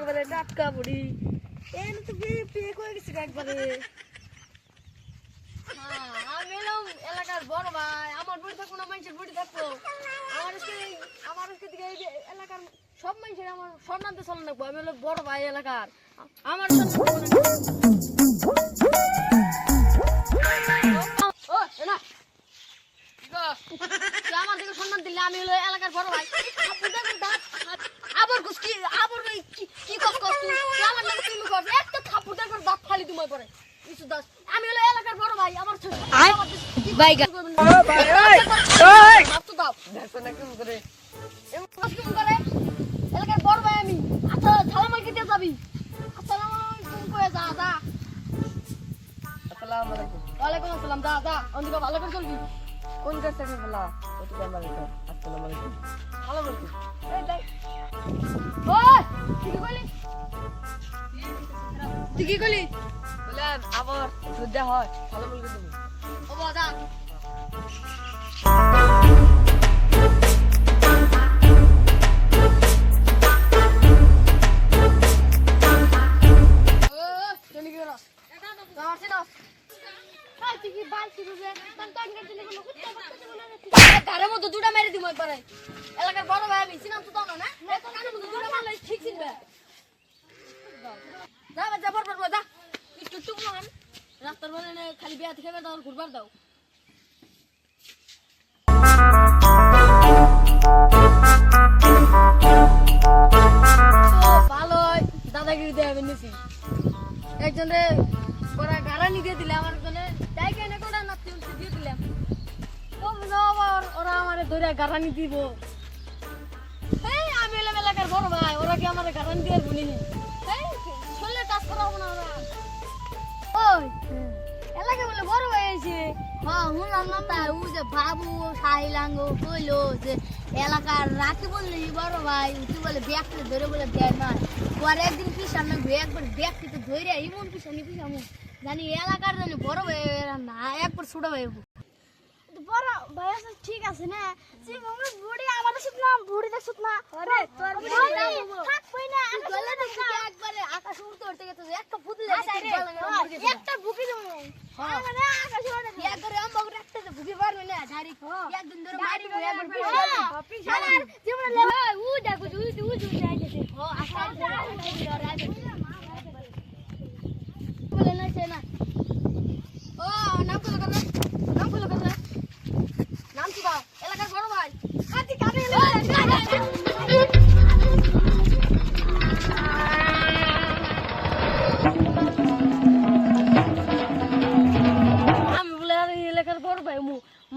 বাড়ি এই তো বিয়ে বিয়ে করে গেছি একবারে। হ্যাঁ, আমি এলাম এলাকার বড় ভাই। আমার বুড়ি থাকব না মানুষের বুড়ি থাকব আমার আমার দিকে এলাকার সব মানুষের আমার দিয়ে চলন রাখব আমি বড় ভাই এলাকার। আমার আমার দিকে সম্মান দিলে আমি হলো এলাকার বড় ভাই থাপ্পড় দেবে দাঁত। আবার কুছ কি আবার ওই কি কি কস কস তুই তুই আমার লাগে তুমি কর একটা থাপ্পড় দেবে তোমায় পরে। ইসু দাস আমি হলো এলাকার বড় ভাই আমার ছোট আয়, বাইগা। মাপ তো দাও। দেখো না কেমন করে। এমন কাজ কেমন করে এলাকার বড় ভাই আমি। আচ্ছা সালাম আলাইকুম দিয়ে যাবি? আসসালামু আলাইকুম কয়ে যা যা আসসালামু আলাইকুম। ওয়ালাইকুম আসসালাম যা অন্দিকে ভালো করে চলবি? কোন কাছে আমি বলা ওটি আমার এটা আসসালামু আলাইকুম। ভালো বলবি এই দেখ। ওই কি বলি তুই কি করলি? বললাম আবার যুদ্ধ হয় ভালো বলবে তুমি ও বাবা যা ও, চলে গেল। আমার সিনা। এই, তুই কি বালতি বুঝে? তোর তো আজকের দিনে কোনো কুত্তা বাচ্চা দেবো না রে তুই। এই, গাড়ির মধ্যে দুটা মেরে দিব একবারে। এলাকার বড় ভাই আমি, চিনাম তো তাও না, না? এই, তোর গাড়ির মধ্যে দুটা মারলে ঠিক চিনবে। যা, বা, যা, বর, বর, বর, যা। তুই টুকটুক মার। রাস্তার বলে নে, খালি বিয়া থেকে দাও ঘুরবার দাও। তো ভালোই দাদাগিরি দিয়ে নিছি একজনে ওরা গাড়ানি দিয়ে দিলে আমার একজনে তাই কেন কোটা উঠতে দিয়ে দিলাম বুঝো আবার ওরা আমারে ধরে গাড়ানি দিব। এই আমি এলাকার বড় ভাই ওরা কি আমার গাড়ানি দিয়ে বলিনি হ্যাঁ শুনলাম না তাই ও যে বাবু সাহিলাঙ্গ কইলো যে এলাকার রাখি বললে বড় ভাই তুই বলে ব্যাগটা ধরে বলে দেয় না পরে একদিন কি সামনে একবার ব্যাগটি তো ধরে এমন পিছনে পিছামু জানি এলাকার জানি বড় ভাই না একবার ছোট ভাই বড় ভাই আছে ঠিক আছে না সে মনে বুড়ি আমাদের সাথে না বুড়ি দেখছ না আরে তোর থাক কই না আমি গলে দেখি একবারে আকাশ উড়তে উড়তে গেছে একটা ফুটলে একটা বুকি দেব আমারে আকাশ ওড়ে একবারে আমবাগুর একটা যে ভুগি পারবে না ঝাড়ি একদিন ধরে মারি একবার পিছনে আমার জীবনে লে উ দেখো উ উ উ যাইতেছে ও আশা বলে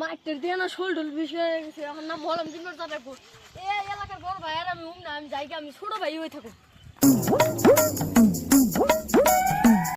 মু মাইটের দিয়ে না শোল ঢোল বিষয় হয়ে গেছে। এখন নাম মলম তা দেখো এ এলাকার বড় ভাই আর আমি উম না, আমি যাই আমি ছোট ভাই হয়ে থাকো